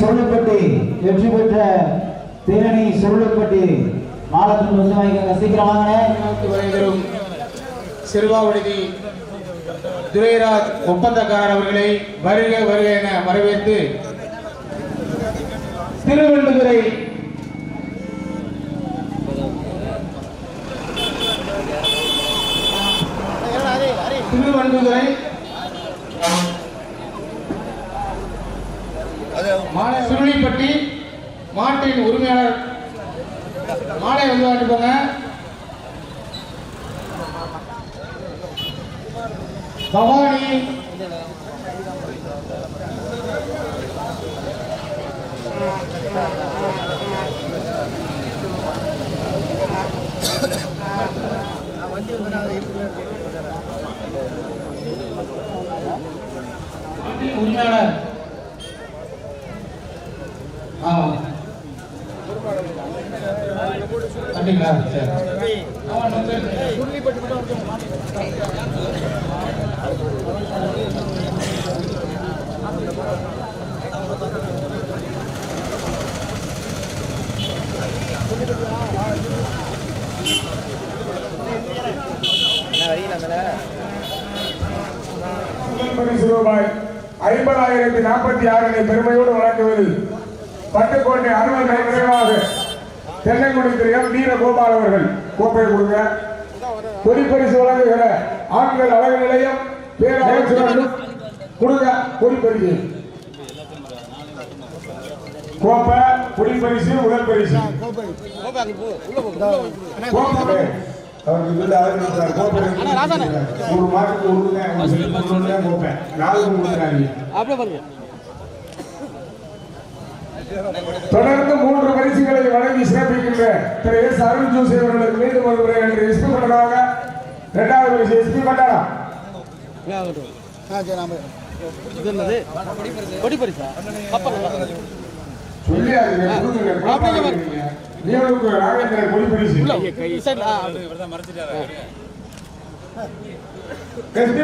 சொல்லுப்பட்டி வெற்றி பெற்ற தேனி சொல்லுப்பட்டி மாலத்தின் வந்து வாங்கிக்கோங்க சீக்கிரம் வாங்கினேன் சிறுவாவடுதி துரைராஜ் ஒப்பந்தக்காரர் அவர்களை வருக வருக என வரவேற்று திருவள்ளுவரை திருவள்ளுவரை சுருளிப்பட்டி மாட்டின் உரிமையாளர். மாலை வந்து வாங்கிட்டு போங்க பவானி. உரிமையாளர் ஆமா அப்படிங்களா சரி ஆமா, நம்ம முதல் பரிசு ரூபாய் ஐம்பதாயிரத்தி நாற்பத்தி ஆறினை பெருமையோடு வழங்குவதில் பட்டுக்கோட்டை அறுபது நிறைவாக தென்னங்குடி திரு எம் வீரகோபால் அவர்கள் கோப்பை கொடுங்க. கொடிப்பரிசு வழங்குகிற ஆண்கள் அழகு நிலையம் பேரமைச்சர் கொடுங்க கொடிப்பரிசு கோப்பை கொடிப்பரிசு முதல் பரிசு. கோப்பை. அவருக்கு வீடு ஆரம்பிச்சார் கோப்பை. ஒரு மாட்டுக்கு செல்லுக்கு கொடுங்க கோப்பை. நாலுக்கு கொடுக்குறாங்க தொடர்ந்து மூன்று பரிசுகளை வழங்கி சிறப்பிக்கின்ற திரு எஸ் அருண் ஜோசி அவர்களுக்கு மீண்டும் ஒரு முறை என்று எஸ்பி பட்டராக இரண்டாவது பரிசு. எஸ்பி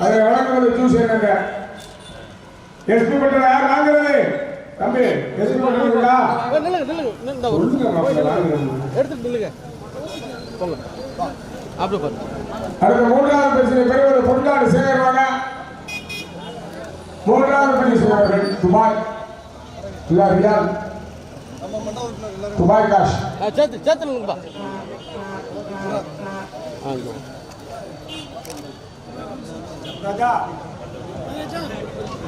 அதை வழங்குவது ஜூஸ் என்னங்க எஸ்பி பட்டரா யார் வாங்குறது? தம்பி எஸ்பி பட்டரா நில்லுங்க மாப்பிள்ளை வாங்குறது எடுத்துட்டு நில்லுங்க போங்க அப்படி பாரு அடுத்த மூன்றாவது பரிசு பெறுவது பொன்னாடு சேகர்வாங்க மூன்றாவது பரிசு அவர்கள் துபாய். இல்ல ரியால். Dubai cash. ஆ, சேர்த்து சேர்த்து நில்லுங்கப்பா ஆ இங்க. ஆ, அடுத்த- ஆ, தம்பி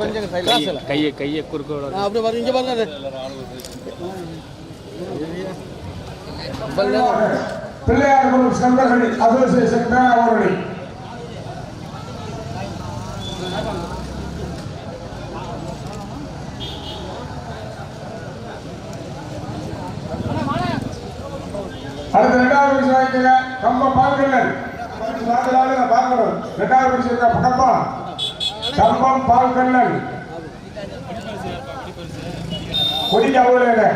கொஞ்சம் கையை கையை குறுக்க அப்படியே பாருங்க இங்கே பாருங்க அது. பிள்ளையார் குழு சங்கரணி அசோசியேஷன் பேராவரணி அடுத்த ரெண்டாவது வாங்கிக்கங்க. கம்பம் பால்கண்ணன் பார்க்கணும். ரெண்டாவது பரிசு இருக்கா கம்பம் கம்பம் பால்கண்ணன். கொடிக்கு அவ்வளோ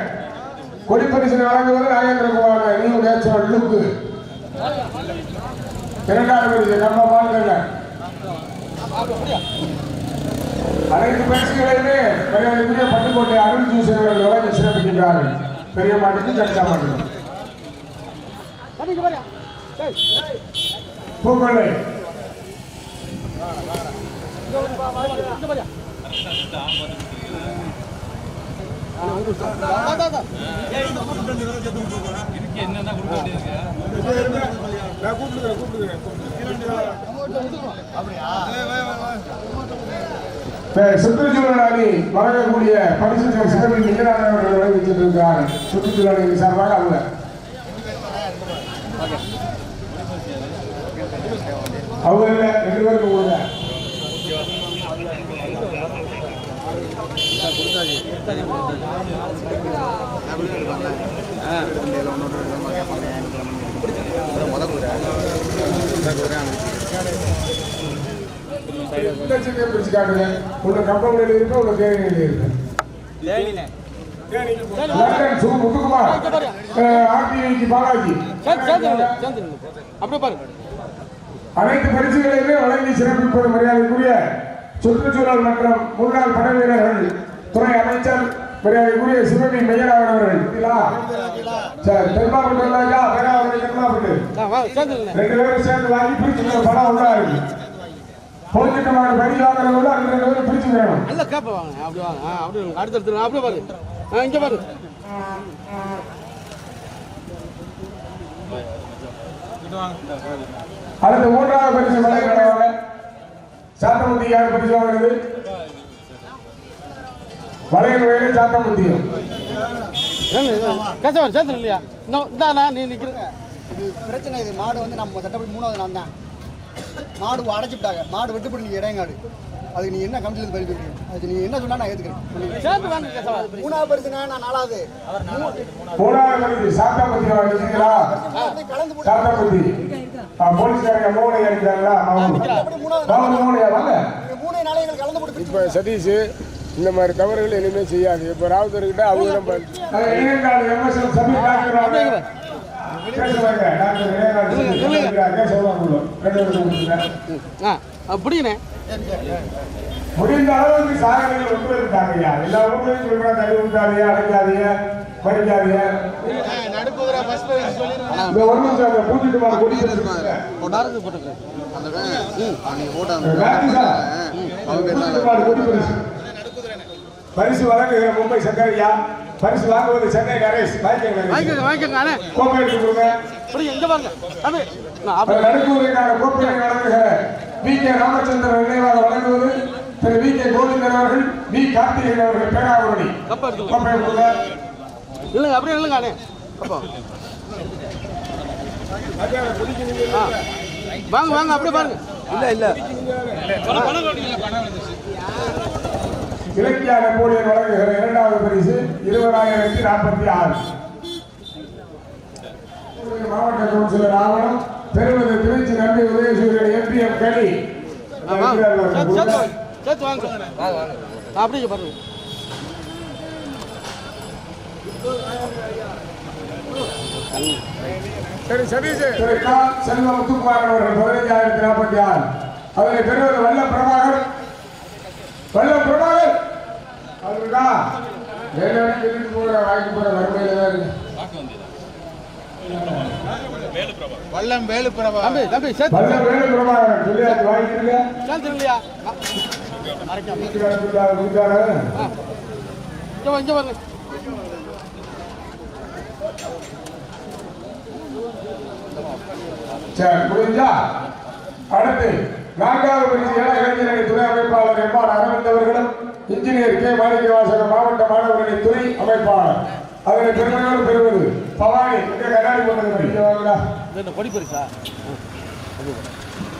கொடி பரிசு வழங்குவது நாகேந்திரகுமார் நியூ நேச்சுரல் லுக்கு இரண்டாவது பரிசு நம்ம பால்கண்ணன். அனைத்து பரிசுகளையுமே மரியாதைக்குரிய பட்டுக்கோட்டை அருள் ஜூஸ் அவர்கள் சிறப்பிக்கின்றார்கள். பெரிய மாட்டுக்கு கடிச்சா மாட்டுக்கு பூக்கொள்ளை. நான் கூப்பிடுறேன் கூப்பிடுறேன் சுற்றுச்சூழலாளி வழங்கக்கூடிய பரிசு சிறப்பின் நிகரான அவர்கள் இருக்கிறார் சார்பாக அவங்க. அவங்க இல்ல ரெண்டு பேருக்கு கொடுங்க. பிரிச்சு காட்டுங்க. உள்ள கம்பங்களில் இருக்கு உள்ள தேனியில் இருக்கு. லண்டன் சு முத்துக்குமார். ஆர்டிஐக்கு பாலாஜி. அப்படியே பாருங்க. அனைத்து பரிசுகளையுமே வழங்கி சிறப்பிப்பது மரியாதைக்குரிய சுற்றுச்சூழல் மற்றும் முன்னாள் படை வீரர்கள் துறை அமைச்சர் மரியாதைக்குரிய சிவகங்கை மையனார் அவர்கள். வாங்க ரெண்டு பேரும் சேர்ந்து வாங்கி பிரிச்சுக்கிற படம் உண்டா இருக்கு. படி வாங்குறத விட அந்த ரெண்டு பேரும் பிரிச்சுக்கிறோம். நல்ல கேப்ப வாங்க. அப்படி வாங்க. ஆ அப்படி வாங்க. அடுத்து எடுத்துருங்க அப்படியே பாரு. ஆ இங்கே பாரு. அடுத்து மூன்றாவது பரிசு மலை கடவாங்க சாத்தமுத்தி யார் பரிசு வாங்குறது வளையல் வயலே சாத்தமுத்தியும் கசவன் சேர்த்துரு இல்லையா இன்னும் இந்தாண்ணா நீ நிற்கிற இது பிரச்சனை இது மாடு வந்து நம்ம சட்டப்படி மூணாவது நான் தான் மாடு அடைச்சிட்டாங்க. மாடு வெட்டுப்படி நீ இடையங்காடு. அதுக்கு நீ என்ன கமிட்டியில் பதில் சொல்றீங்க அதுக்கு நீ என்ன சொன்னா நான் ஏத்துக்கிறேன். சேர்த்து மூணாவது பரிசுனா நான் நாலாவது. மூணாவது. பரிசு வாங்கிட்டீங்களா அப்படியே கலந்து போலீஸ்காரங்க மூணு அவங்க மூணு இப்போ சதீஷ் இந்த மாதிரி தவறுகள் இனிமே செய்யாது. இப்போ ராவுத்தர்கிட்ட அவங்க நம்ம அப்படிங்கண்ணே முடிந்த அளவுக்கு சாதனைகள் இருக்காங்க ஐயா எல்லா ஊர்லயும் சொல்றா தள்ளி விட்டாதீங்க அடைக்காதீங்க படிக்காதீங்க இந்த ஒரு நிமிஷம் அந்த பூச்சிட்டு மாடு கொடி பரிசு. வழங்குகிற மும்பை சங்கரையா பரிசு வாங்குவது சென்னை நரேஷ். வாங்கிக்கோங்க வாங்கிக்கோங்க. கோப்பை எடுத்து கொடுங்க. எங்கே அந்த நடுக்கூறுக்கான கோப்பையை வழங்குகிற வி கே ராமச்சந்திரன் நினைவாக வழங்குவது திரு வி. கே. கோவிந்தன் அவர்கள் வி. கார்த்திகேயன் அவர்கள் பேராவூரணி இல்லைங்க அப்படியே இல்லைங்க வாங்க வாங்க அப்படியே பாருங்க. இல்லை இல்லை. இலக்கிய நெப்போலியன் வழங்குகிற இரண்டாவது பரிசு இருபதாயிரத்தி நாற்பத்தி ஆறு. மாவட்ட கவுன்சிலர் ஆவணம் பெறுவது திருச்சி நம்பி உதயசூரியன் எம்பிஎம் வாங்க சேர்த்து வாங்க. அப்படியே பாருங்க. சரி சதீஷ். செல்வ முத்துக்குமாரன் அவர்கள் பதினைஞ்சாயிரத்தி நாற்பத்தி ஆறு. அதனை பெறுவது வல்ல பிரபாகர். வல்ல பிரபாகர். அவருக்கா வாங்கி போற வறுமையில தான் இருக்கு. தம்பி தம்பி சேர்த்து வேலு பிரபாகரன் சொல்லி அது வாங்கிக்கிறீங்க முடிஞ்சா அடுத்து நான்காவது பரிசு இளைஞரணி துணை அமைப்பாளர் எம் ஆர் அரவிந்த் அவர்களும் இன்ஜினியர் கே மாணிக்கவாசகர் மாவட்ட மாணவரணி துணை அமைப்பாளர் அதனை பெருமையோடு பெறுவது பவானி இங்கே கண்ணாடி போட்டது இங்க வாங்கடா இது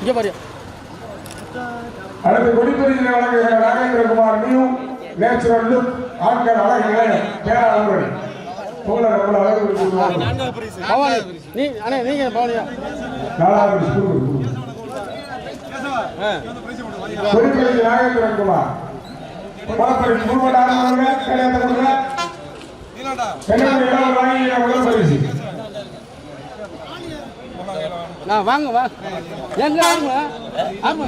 இங்கே பாரு அடுத்து கொடிப்பரிசினை வழங்குகிற நாகேந்திரகுமார் நியூ நேச்சுரல் லுக் ஆண்கள் அழகு இளைஞர் பேராளம்படி உங்களை நம்மள அழகு கொடுத்துருவாங்க. பவானி நீ அண்ணே நீங்கள் பவானியா? நாலாவது இடம் வாங்கி முதல் பரிசு. நான் வாங்க வா. எங்க ஆறுமா ஆறுமா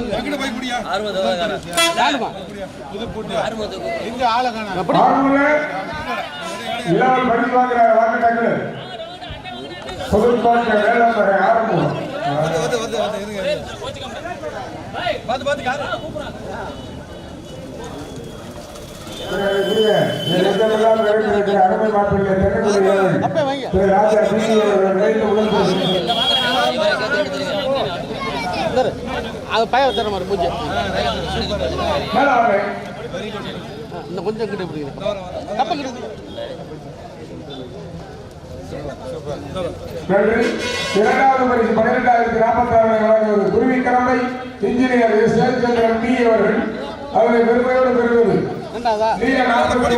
ஆறுமா எப்படி? ஆறுமுக இளவல் பரிசு வாங்குற வாக்கு டக்கு புதுக்கோட்டை வேளாண்மை ஆரம்பம். அருமை மாப்பிள்ளை தென்னங்குடி அப்பே வைங்க. திரு ராஜா பிசி உடல் அது பய தர மாதிரி பூஜை. இன்னும் கொஞ்சம் கிட்ட இப்படி கப்ப கிட்ட இரண்டாவது பரிசு பன்னிரெண்டாயிரத்தி நாற்பத்தி ஆறு வழங்குவது குருவிக்கிழமை இன்ஜினியர் எஸ் ஜெயச்சந்திரன் பி அவர்கள். அதனை பெருமையோடு பெறுவது நாற்பத்தி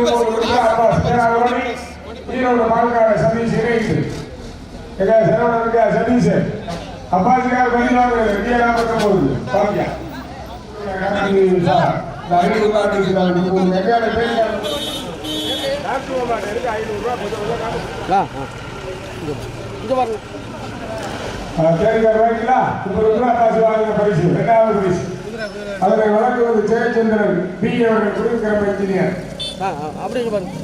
ஈரோடு பால்கார சதீஷ் இணைந்து. எங்க சிரவணனுக்கு சதீஷ். அப்பாசிக்கார் பதில் வாங்குறது நீல நாற்பத்தி ஒன்பது பாருங்க ஆ பரிசு ரெண்டாவது பரிசு. அதனை வழங்குவது ஜெயச்சந்திரன் பி அவர்கள் இன்ஜினியர். பாருங்க கொடுத்தாச்சா அடுத்த நம்ம நிறுவனங்களை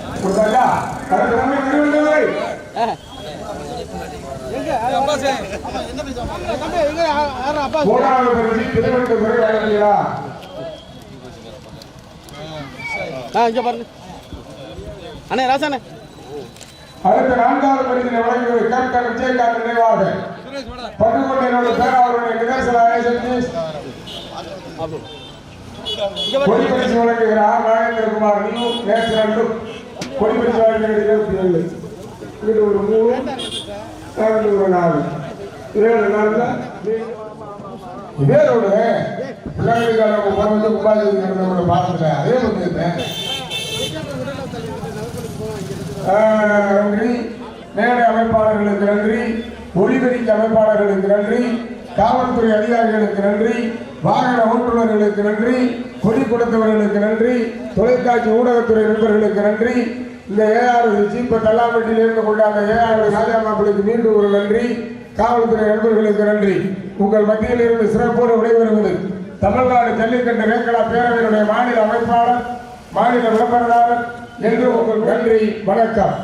ஆ. எங்க அப்பாஸ் தம்பி எங்க யா- யாரும் அப்பாஸ் மூணாவது பரிசு திருவனந்தபுரம் வழங்குகிறா ஆ இங்க பாருங்க. அண்ணே ராசாண்ணே. அடுத்த நான்காவது பரிசினை வழங்குவது கேப்டன் விஜயகாந்த் நினைவாக. பட்டுக்கோட்டையினோட பேராவருடைய நிதர்சன சதீஷ் அப்படி இங்க பாருங்க. கொடிப்பரிசு வழங்குகிற R Nagendrakumar new national look இருபத்தி ஏழு ஒரு மூணு ரெண்டு ஒரு நாலு ஏழு இதே ரோடு. பிள்ளைகளுக்கான போனது கும்பாஜி நம்மளோட அதே பண்ணியிருந்தேன் நன்றி. மேடை அமைப்பாளர்களுக்கு நன்றி. ஒளிபெருக்கி அமைப்பாளர்களுக்கு நன்றி. காவல்துறை அதிகாரிகளுக்கு நன்றி. வாகன ஓட்டுநர்களுக்கு நன்றி கொடி கொடுத்தவர்களுக்கு நன்றி தொலைக்காட்சி ஊடகத்துறை நண்பர்களுக்கு நன்றி. இந்த ஏஆர்எஸ் சீப்ப தல்லாம்பட்டியில் இருந்து கொண்டாந்த ஏஆர் ராஜாமாப்பிளுக்கு மீண்டும் ஒரு நன்றி. காவல்துறை நண்பர்களுக்கு நன்றி. உங்கள் மத்தியில் இருந்து சிறப்போடு விடைபெறுவது தமிழ்நாடு ஜல்லிக்கட்டு ரேக்கலா பேரவையினுடைய மாநில அமைப்பாளர் மாநில விளம்பரதாரர் என்று உங்கள் நன்றி வணக்கம்.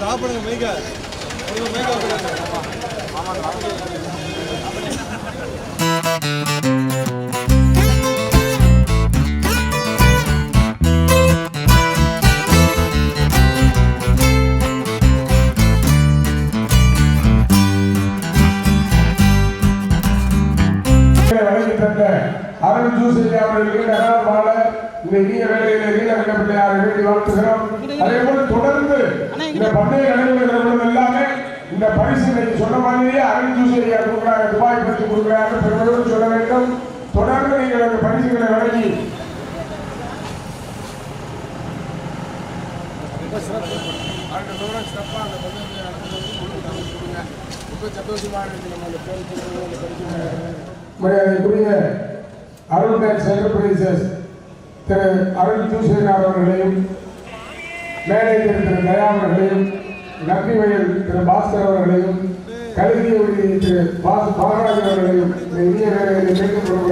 சாப்பிடுங்க தந்த அருள் ஜூசி அவர்கள் இந்த இனிய வேலையில வீர வெள்ளப்பிள்ளையாரை வேண்டி வாழ்த்துகிறோம். அதே போல தொடர்ந்து இந்த பந்தய பொழுது எல்லாமே இந்த பரிசு சொன்ன மாதிரியே அருள் ஜூசி ஐயா கொடுக்குறாங்க துபாய் பரிசு கொடுக்குறாங்க பெருமளவு சொல்ல வேண்டும். தொடர்ந்து நீங்கள் அந்த பரிசுகளை வழங்கி மரியாதைக்குரிய அருள் பேங்க் என்டர்பிரைசஸ் திரு அருள் ஜூசேனார் அவர்களையும் மேனேஜர் திரு தயா அவர்களையும் நம்பி வயல் திரு பாஸ்கர் அவர்களையும் கல்வி திரு பாஸ் பாகராஜன் அவர்களையும் இந்திய வேலைகளை மீண்டும் ஒரு